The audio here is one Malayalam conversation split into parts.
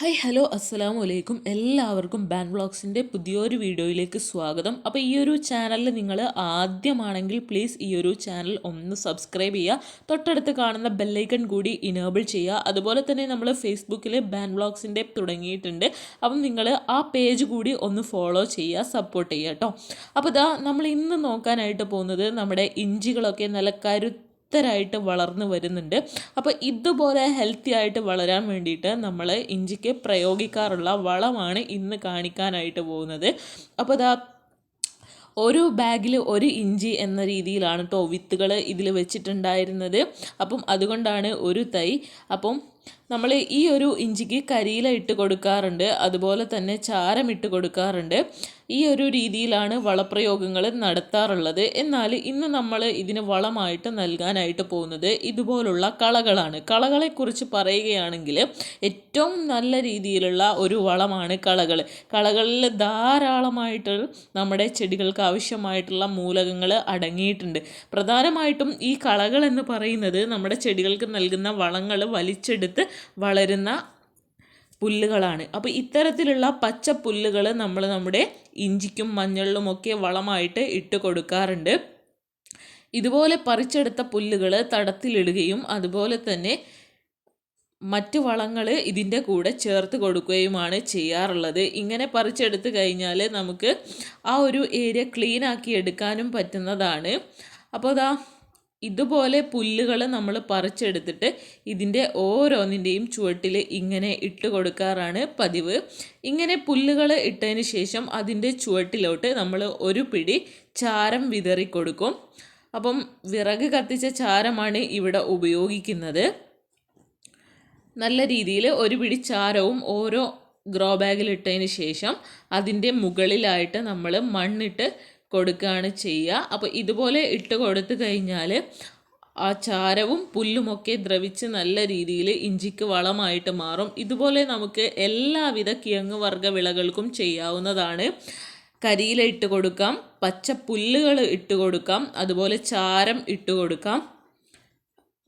ഹായ് ഹലോ അസ്സലാമു അലൈക്കും എല്ലാവർക്കും ബാൻ വ്ളോഗ്സിന്റെ പുതിയൊരു വീഡിയോയിലേക്ക് സ്വാഗതം. അപ്പോൾ ഈ ഒരു ചാനലിൽ നിങ്ങൾ ആദ്യമാണെങ്കിൽ പ്ലീസ് ഈ ഒരു ചാനൽ ഒന്ന് സബ്സ്ക്രൈബ് ചെയ്യുക. തൊട്ടടുത്ത് കാണുന്ന ബെല്ലൈക്കൺ കൂടി ഇനേബിൾ ചെയ്യുക. അതുപോലെ തന്നെ നമ്മൾ ഫേസ്ബുക്കിൽ ബാൻ വ്ളോഗ്സിന്റെ തുടങ്ങിയിട്ടുണ്ട്. അപ്പം നിങ്ങൾ ആ പേജ് കൂടി ഒന്ന് ഫോളോ ചെയ്യുക സപ്പോർട്ട് ചെയ്യുക കേട്ടോ അപ്പോൾ ഇതാ നമ്മൾ ഇന്ന് നോക്കാനായിട്ട് പോകുന്നത് നമ്മുടെ ഇഞ്ചികളൊക്കെ നല്ല കരു ശക്തരായിട്ട് വളർന്നു വരുന്നുണ്ട്. അപ്പോൾ ഇതുപോലെ ഹെൽത്തി ആയിട്ട് വളരാൻ വേണ്ടിയിട്ട് നമ്മൾ ഇഞ്ചിക്ക് പ്രയോഗിക്കാറുള്ള വളമാണ് ഇന്ന് കാണിക്കാനായിട്ട് പോകുന്നത്. അപ്പോൾ ഇതാ ഒരു ബാഗിൽ ഒരു ഇഞ്ചി എന്ന രീതിയിലാണ് കേട്ടോ വിത്തുകൾ ഇതിൽ വെച്ചിട്ടുണ്ടായിരുന്നത്. അപ്പം അതുകൊണ്ടാണ് ഒരു തൈ. അപ്പം നമ്മൾ ഈ ഒരു ഇഞ്ചിക്ക് കരിയില ഇട്ട് കൊടുക്കാറുണ്ട്. അതുപോലെ തന്നെ ചാരം ഇട്ട് കൊടുക്കാറുണ്ട്. ഈ ഒരു രീതിയിലാണ് വളപ്രയോഗങ്ങൾ നടത്താറുള്ളത്. എന്നാൽ ഇന്ന് നമ്മൾ ഇതിന് വളമായിട്ട് നൽകാനായിട്ട് പോകുന്നത് ഇതുപോലുള്ള കളകളാണ്. കളകളെക്കുറിച്ച് പറയുകയാണെങ്കിൽ ഏറ്റവും നല്ല രീതിയിലുള്ള ഒരു വളമാണ് കളകൾ. കളകളിൽ ധാരാളമായിട്ട് നമ്മുടെ ചെടികൾക്ക് ആവശ്യമായിട്ടുള്ള മൂലകങ്ങൾ അടങ്ങിയിട്ടുണ്ട്. പ്രധാനമായിട്ടും ഈ കളകൾ എന്ന് പറയുന്നത് നമ്മുടെ ചെടികൾക്ക് നൽകുന്ന വളങ്ങൾ വലിച്ചെടുത്ത് വളരുന്ന പുല്ലുകളാണ്. അപ്പോൾ ഇത്തരത്തിലുള്ള പച്ച പുല്ലുകൾ നമ്മൾ നമ്മുടെ ഇഞ്ചിക്കും മഞ്ഞളിലുമൊക്കെ വളമായിട്ട് ഇട്ട് കൊടുക്കാറുണ്ട്. ഇതുപോലെ പറിച്ചെടുത്ത പുല്ലുകൾ തടത്തിലിടുകയും അതുപോലെ തന്നെ മറ്റു വളങ്ങൾ ഇതിന്റെ കൂടെ ചേർത്ത് കൊടുക്കുകയുമാണ് ചെയ്യാറുള്ളത്. ഇങ്ങനെ പറിച്ചെടുത്ത് കഴിഞ്ഞാൽ നമുക്ക് ആ ഒരു ഏരിയ ക്ലീൻ ആക്കി എടുക്കാനും പറ്റുന്നതാണ്. അപ്പോൾ അതാ ഇതുപോലെ പുല്ലുകൾ നമ്മൾ പറിച്ചെടുത്തിട്ട് ഇതിന്റെ ഓരോന്നിന്റെയും ചുവട്ടിൽ ഇങ്ങനെ ഇട്ട് കൊടുക്കാറാണ് പതിവ്. ഇങ്ങനെ പുല്ലുകൾ ഇട്ടതിന് ശേഷം അതിന്റെ ചുവട്ടിലോട്ട് നമ്മൾ ഒരു പിടി ചാരം വിതറി കൊടുക്കും. അപ്പം വിറക് കത്തിച്ച ചാരമാണ് ഇവിടെ ഉപയോഗിക്കുന്നത്. നല്ല രീതിയിൽ ഒരു പിടി ചാരവും ഓരോ ഗ്രോ ബാഗിലിട്ടതിന് ശേഷം അതിന്റെ മുകളിലായിട്ട് നമ്മൾ മണ്ണിട്ട് കൊടുക്കുകയാണ് ചെയ്യുക. അപ്പോൾ ഇതുപോലെ ഇട്ട് കൊടുത്തു കഴിഞ്ഞാൽ ആ ചാരവും പുല്ലുമൊക്കെ ദ്രവിച്ച് നല്ല രീതിയിൽ ഇഞ്ചിക്ക് വളമായിട്ട് മാറും. ഇതുപോലെ നമുക്ക് എല്ലാവിധ കിഴങ്ങ് വർഗ വിളകൾക്കും ചെയ്യാവുന്നതാണ്. കരിയില ഇട്ട് കൊടുക്കാം പച്ച പുല്ലുകൾ ഇട്ട് കൊടുക്കാം അതുപോലെ ചാരം ഇട്ട് കൊടുക്കാം.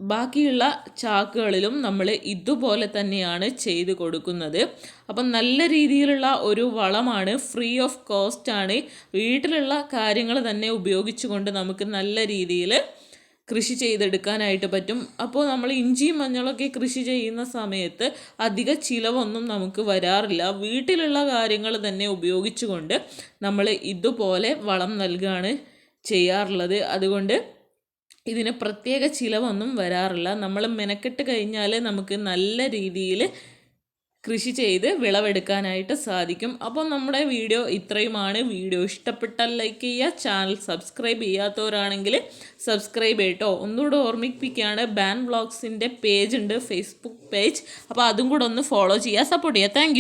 ബാക്കിയുള്ള ചാക്കുകളിലും നമ്മൾ ഇതുപോലെ തന്നെയാണ് ചെയ്ത് കൊടുക്കുന്നത്. അപ്പം നല്ല രീതിയിലുള്ള ഒരു വളമാണ് ഫ്രീ ഓഫ് കോസ്റ്റ് ആണ്. വീട്ടിലുള്ള കാര്യങ്ങൾ തന്നെ ഉപയോഗിച്ചുകൊണ്ട് നമുക്ക് നല്ല രീതിയിൽ കൃഷി ചെയ്തെടുക്കാനായിട്ട് പറ്റും. അപ്പോൾ നമ്മൾ ഇഞ്ചിയും മഞ്ഞളൊക്കെ കൃഷി ചെയ്യുന്ന സമയത്ത് അധിക ചിലവൊന്നും നമുക്ക് വരാറില്ല. വീട്ടിലുള്ള കാര്യങ്ങൾ തന്നെ ഉപയോഗിച്ചുകൊണ്ട് നമ്മൾ ഇതുപോലെ വളം നൽകുകയാണ് ചെയ്യാറുള്ളത്. അതുകൊണ്ട് ഇതിന് പ്രത്യേക ചിലവൊന്നും വരാറില്ല. നമ്മൾ മെനക്കെട്ട് കഴിഞ്ഞാൽ നമുക്ക് നല്ല രീതിയിൽ കൃഷി ചെയ്ത് വിളവെടുക്കാനായിട്ട് സാധിക്കും. അപ്പോൾ നമ്മുടെ വീഡിയോ ഇത്രയുമാണ്. വീഡിയോ ഇഷ്ടപ്പെട്ടാൽ ലൈക്ക് ചെയ്യുക. ചാനൽ സബ്സ്ക്രൈബ് ചെയ്യാത്തവരാണെങ്കിൽ സബ്സ്ക്രൈബ് ചെയ്യട്ടോ. ഒന്നുകൂടെ ഓർമ്മിപ്പിക്കുകയാണ് ബാൻ വ്ളോഗ്സിന്റെ പേജ് ഉണ്ട് ഫേസ്ബുക്ക് പേജ്. അപ്പോൾ അതും കൂടെ ഒന്ന് ഫോളോ ചെയ്യുക സപ്പോർട്ട് ചെയ്യുക. താങ്ക്